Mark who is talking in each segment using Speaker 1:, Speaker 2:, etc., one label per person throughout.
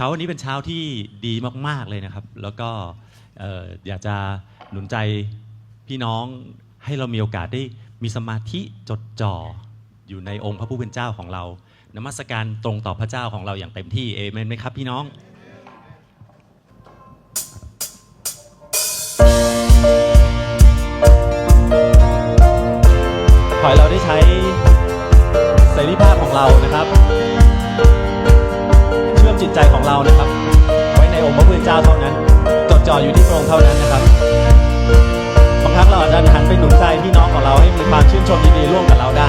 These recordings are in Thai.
Speaker 1: เช้าวันนี้เป็นเช้าที่ดีมาก ๆ เลยนะครับ แล้วก็เอ่อยากจะหนุนใจพี่น้องให้เรามีโอกาสได้มีสมาธิจดจ่ออยู่ในองค์พระผู้เป็นเจ้าของเรานมัสการตรงต่อพระเจ้าของเราอย่างเต็มที่เอเมนไหมครับพี่น้องขอให้เราได้ใช้เสรีภาพของเรานะครับ จิตใจของเรานะครับ ไว้ในองค์พระผู้เป็นเจ้าเท่านั้น จดจ่ออยู่ที่พระองค์เท่านั้นนะครับบางครั้งเราอาจจะหันไปหนุนใจพี่น้องของเราให้มีความชื่นชมยินดีร่วมกับเราได้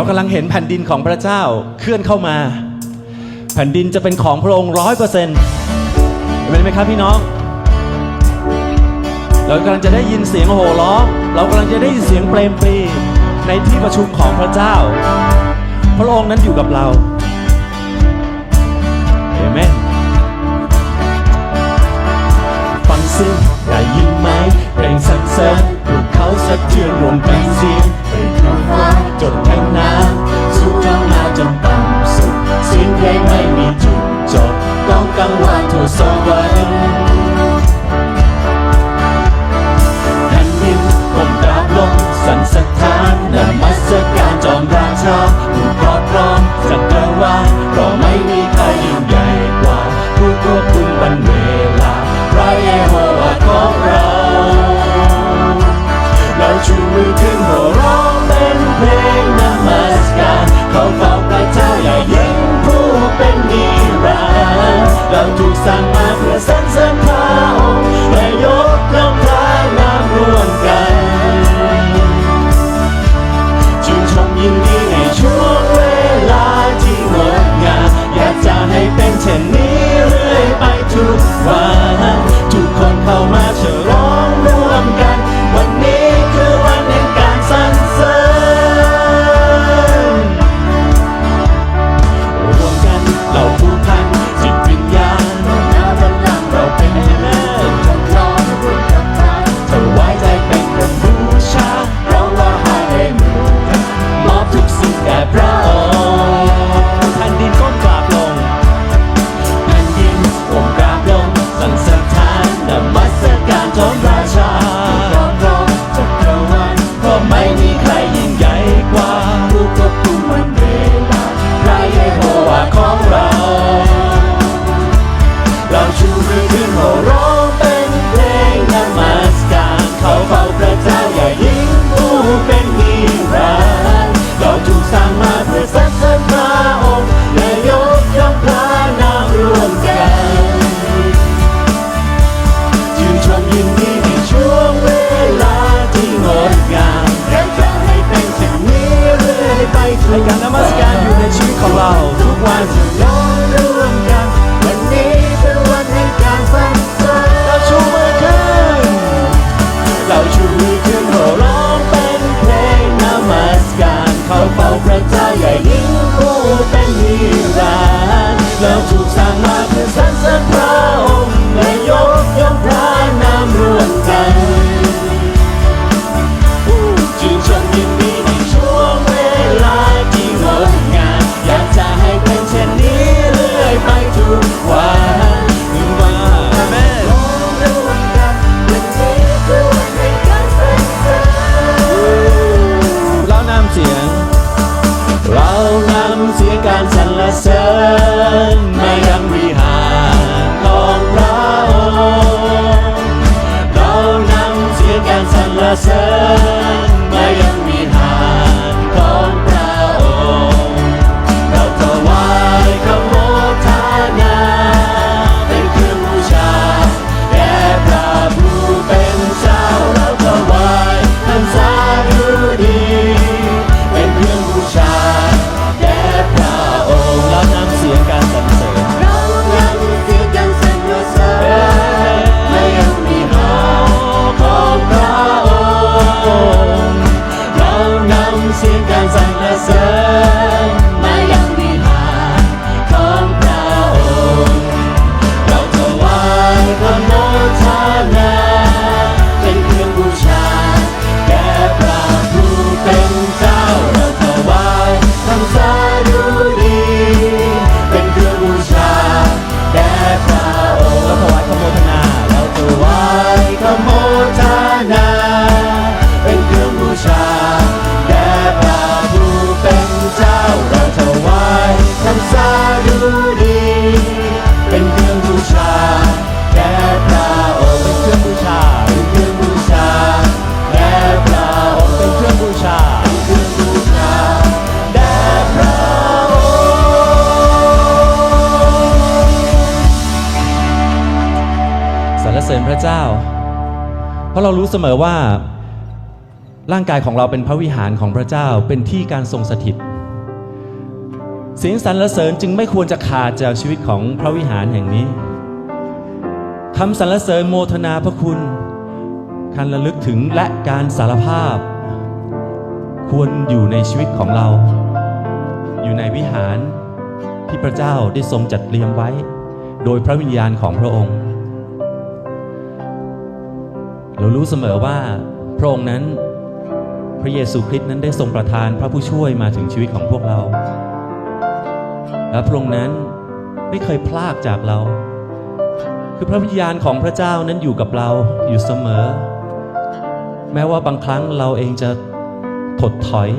Speaker 2: เรากำ
Speaker 1: ลังเห็นแผ่นดินของพระเจ้าเคลื่อนเข้ามา แผ่นดินจะเป็นของพระองค์ร้อยเปอร์เซ็นต์เห็นไหมครับพี่น้อง เรากำลังจะได้ยินเสียงโห่ร้องเรากำลังจะได้ยินเสียงเปรมปรีในที่ประชุมของพระเจ้า พระองค์นั้นอยู่กับเราเอเมนฟังซิได้ยินไหมเพลงสรรเสริญพวกเขาสะเทือนรวมเป็นเสียง ทั้จนทั้งน้ำสูงท้อาจนต่ำสุดสียงเพไม่มีจุดจบก้องกังวานทั่วสวรรค์แผ่นดินก้มราบลงสันสะท้านนมัสการจอมราชา coração. เสมอว่า ร่างกายของเราเป็นพระวิ
Speaker 3: หาร
Speaker 1: ของพระเจ้าเป็นที่การทรงสถิตศีลสรรเสริญจึงไม่ควรจะขาดจากชีวิตของพระวิหารแห่งนี้คำสรรเสริญโมทนาพระคุณการระลึกถึงและการสารภาพ ควรอยู่ในชีวิตของเรา อยู่ในวิหารที่พระเจ้าได้ทรงจัดเตรียมไว้ โดยพระวิญญาณของพระองค์ เรารู้เสมอว่าพระองค์นั้นพระเยซูคริสต์นั้นได้ทรงประทานพระผู้ช่วยมาถึงชีวิตของพวกเรา และพระองค์นั้นไม่เคยพลากจากเรา คือพระวิญญาณของพระเจ้านั้นอยู่กับเราอยู่เสมอ แม้ว่าบางครั้งเราเองจะถดถอย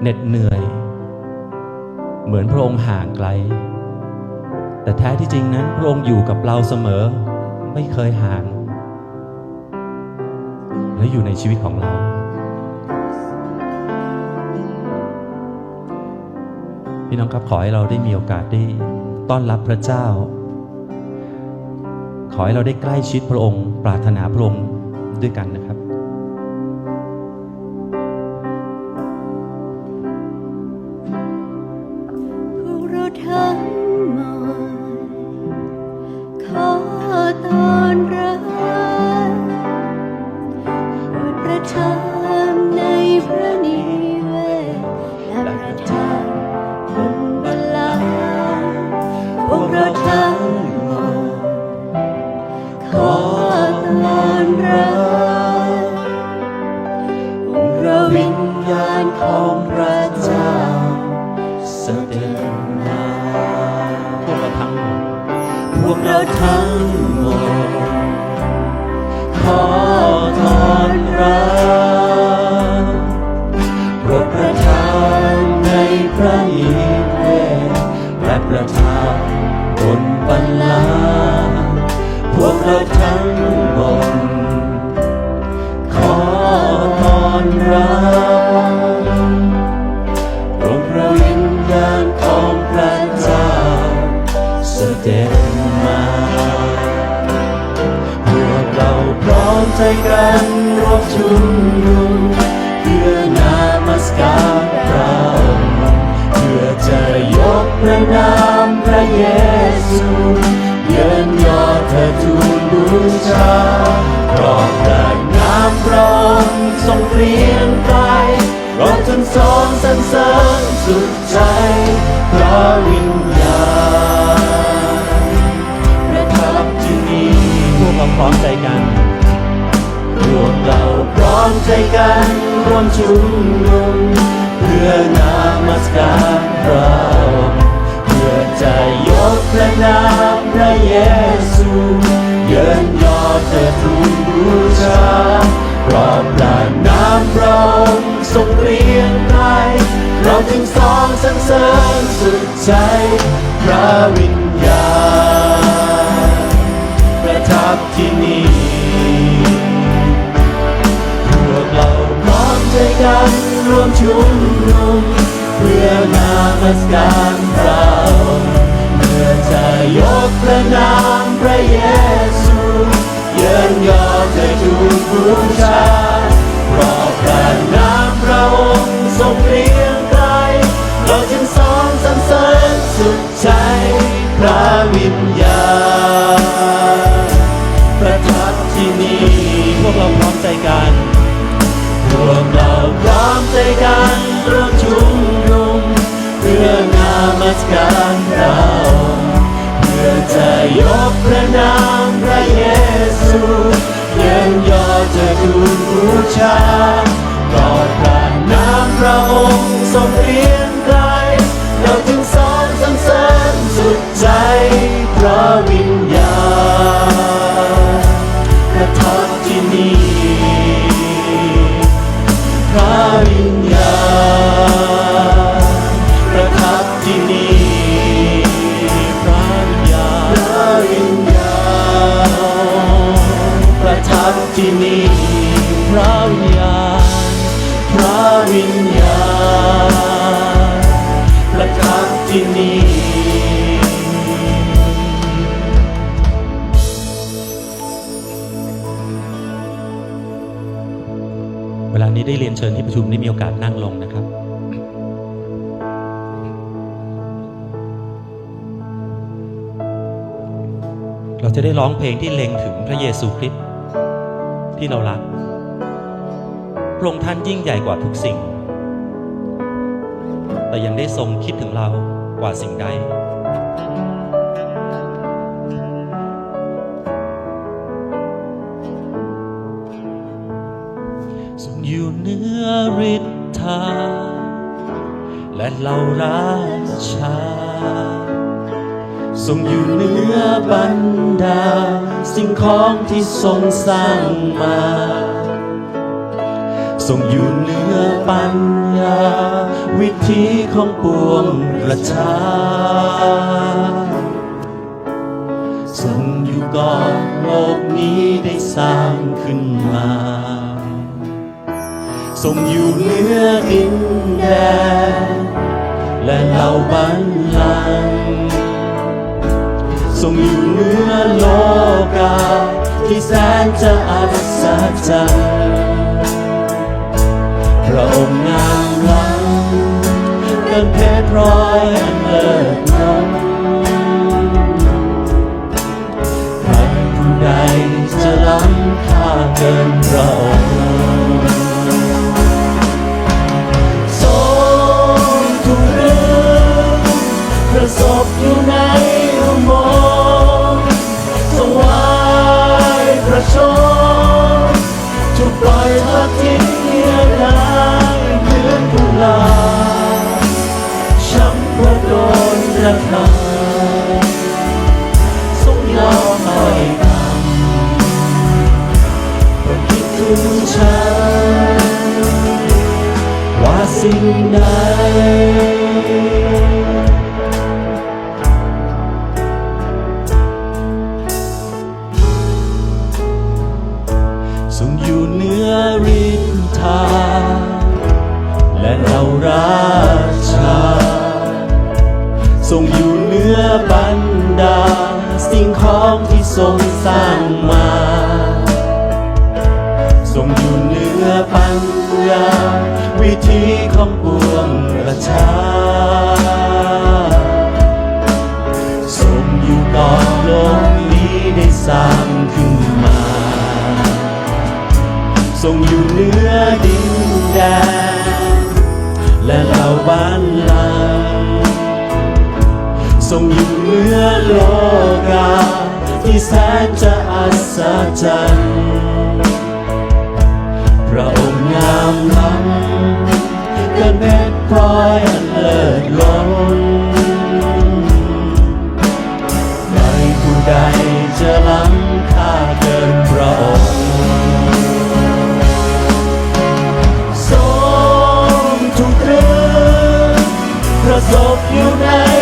Speaker 1: เหน็ดเหนื่อย เหมือนพระองค์ห่างไกล แต่แท้ที่จริงนั้นพระองค์อยู่กับเราเสมอไม่เคยห่าง และอยู่ในชีวิตของเรา พี่น้องครับขอให้เราได้มีโอกาสได้ต้อนรับพระเจ้า ขอให้เราได้ใกล้ชิดพระองค์ ปรารถนาพระองค์ด้วยกัน
Speaker 3: ญาณของพระเจ้า
Speaker 1: เสด็จมาพวกเราทั้งหมด
Speaker 3: พวกเราทั้งหมด
Speaker 1: ขอทอนรับ ร้อมใจกันรวมชุมนุมเพื่อนามัสการพระองค์เพื่อจะยกพระนามพระเยซูเยินยอเธอทูลบูชาเพราะพระนามพระองค์ทรงเปลี่ยนไปเราจนสองสรรเสริญสุดใจพระวิญญาณประทับที่นี่พวกเราพร้อมใจกัน มใจกันร่วมชุมนุมเพื่อนามัสการพระองค์เพื่อจะยกพระนามพระเยซูเยินยอเธอทูลบูชาเพราะพระนามพระองค์ทรงเปลี่ยนไปเราจึงสองสรรเสริญสุดใจพระวิญญาณประทับที่นี่ กันรวมชุมนุมเพื่อนามัสการพระองค์เพื่อจะยกพระนามพระเยซูเยินยอเธอทูลบูชาเพราะพระนามพระองค์ทรงเปลี่ย ใจกันร่วมชุมนุมเพื่อนามัสการเราเพื่อจะยกพระนามพระเยซูเยินยอจะทูลบูชาเพราะพระนามพระองค์ทรงเรี
Speaker 4: ย เรา
Speaker 1: จะได้ร้องเพลงที่เล็งถึงพระเยซูคริสต์ที่เรารักพระองค์ท่านยิ่งใหญ่กว่าทุกสิ่ง แต่ยังได้ทรงคิดถึงเรากว่าสิ่งใดทรงอยู่เหนือฤทธาและเหล่าราชา ทรงอยู่เหนือบรรดา สิ่งของที่ทรงสร้างมาทรงอยู่เหนือปัญญา วิธีของปวงประชาทรงอยู่ก่อนโลกนี้ได้สร้างขึ้นมาทรงอยู่เหนือดินแดนและเหล่าบัลลัง ทรงอยู่เหนือโลกา ที่แสนจะอัศจรรย์พระองค์งามล้ำเกินเพชรพลอยอันเลิศล้ำใครผู้ใดจะล้ำค่าเกินพระองค์ทรงถูกเรื่องประสบอยู่ใน ล่อยทอทิ้งเพียงดายเหมือนกุลาช้ำเพราะโดนระทำ รงอยู่เหนือดินแดนและเหล่าบ้านลังทรงอยู่เหนือโลกาที่แสนจะอัศจรรย์พระองค์งามล้ำเกินเพชรพลอยอันเลิศล้นใครผู้ใดจะล้ำ ประ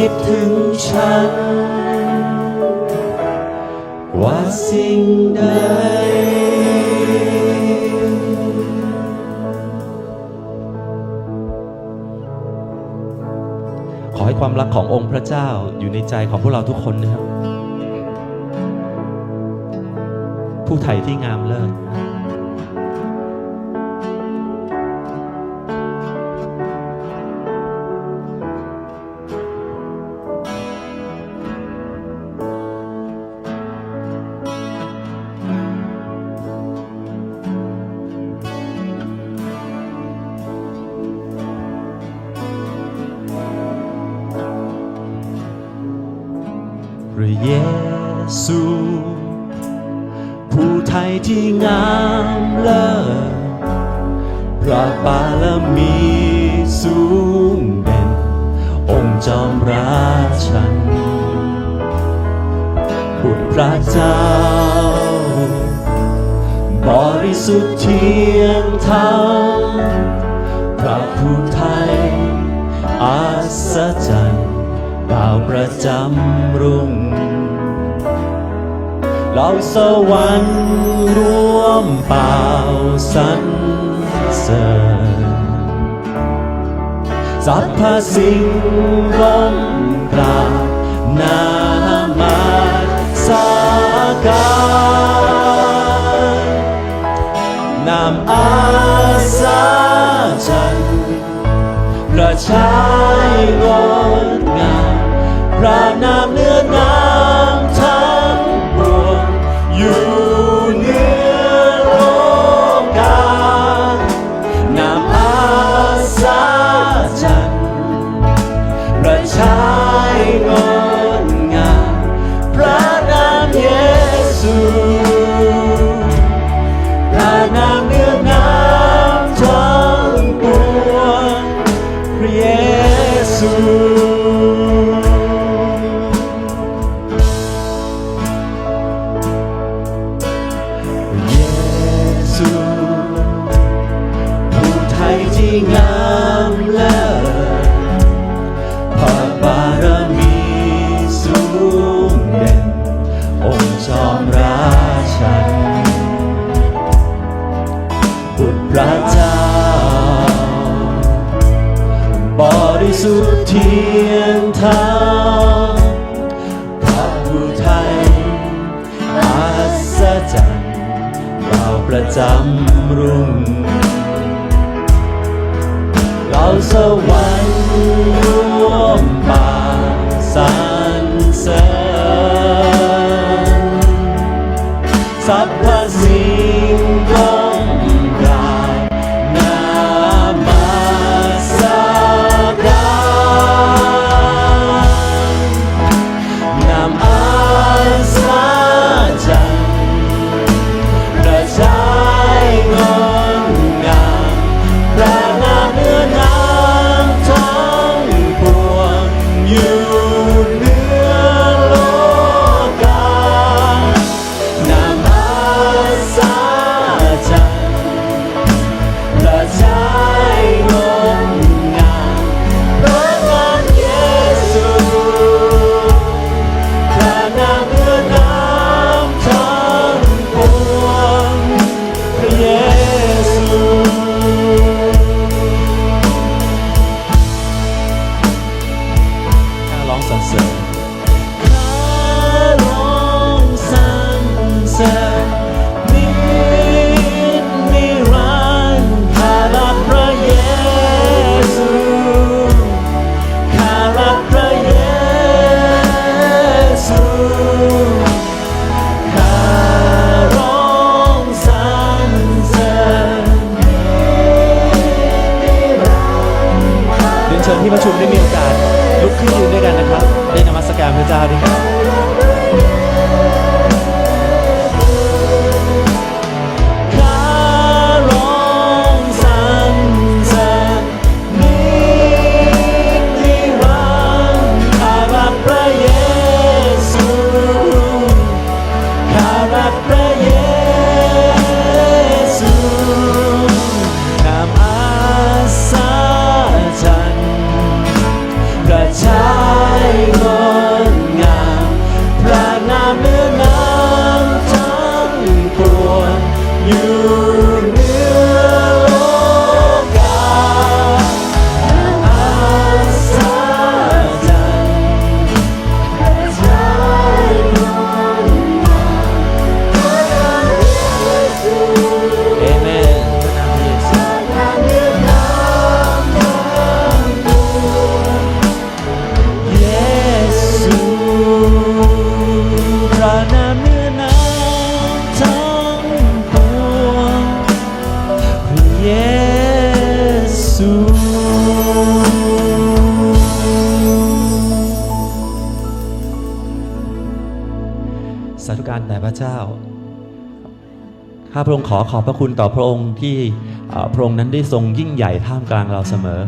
Speaker 1: คิดถึงฉันว่าสิ่งใด ขอให้ความรักขององค์พระเจ้าอยู่ในใจของพวกเราทุกคนนะครับ ผู้ไทยที่งามเลิศ ผู้ไทย อาศจรรย์ดาวประจำรุ่งเราสวรรค์ร่วมเป่าสรรเสริญสรรพสิ่งล้มกราบนามาสการนามอาสาจัน ทร์กระชายงดงามพระนามเนื้อนา ประจำรุ่งเราสวรรค์ร่วมป่าสรรเสริญสัพพ ข้าพระองค์ขอขอบพระคุณต่อพระองค์ที่พระองค์นั้นได้ทรงยิ่งใหญ่ท่ามกลางเราเสมอ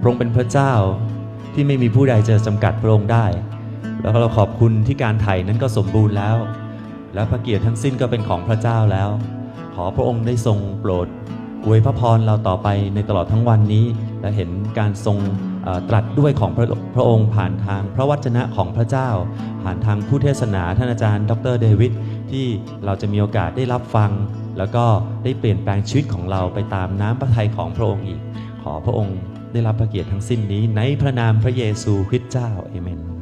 Speaker 1: พระองค์เป็นพระเจ้าที่ไม่มีผู้ใดจะจำกัดพระองค์ได้ แล้วเราขอบคุณที่การไถ่นั้นก็สมบูรณ์แล้ว และพระเกียรติทั้งสิ้นก็เป็นของพระเจ้าแล้ว ขอพระองค์ได้ทรงโปรดอวยพระพรเราต่อไปในตลอดทั้งวันนี้ และเห็นการทรงตรัสด้วยของพระพระองค์ผ่านทางพระวจนะของพระเจ้า ผ่านทางผู้เทศนาท่านอาจารย์ ดรเดวิดที่เราจะมีโอกาสได้รับฟัง แล้วก็ได้เปลี่ยนแปลงชีวิตของเราไปตามน้ำพระทัยของพระองค์อีก ขอพระองค์ได้รับพระเกียรติทั้งสิ้นนี้ในพระนามพระเยซูคริสต์เจ้าเอเมน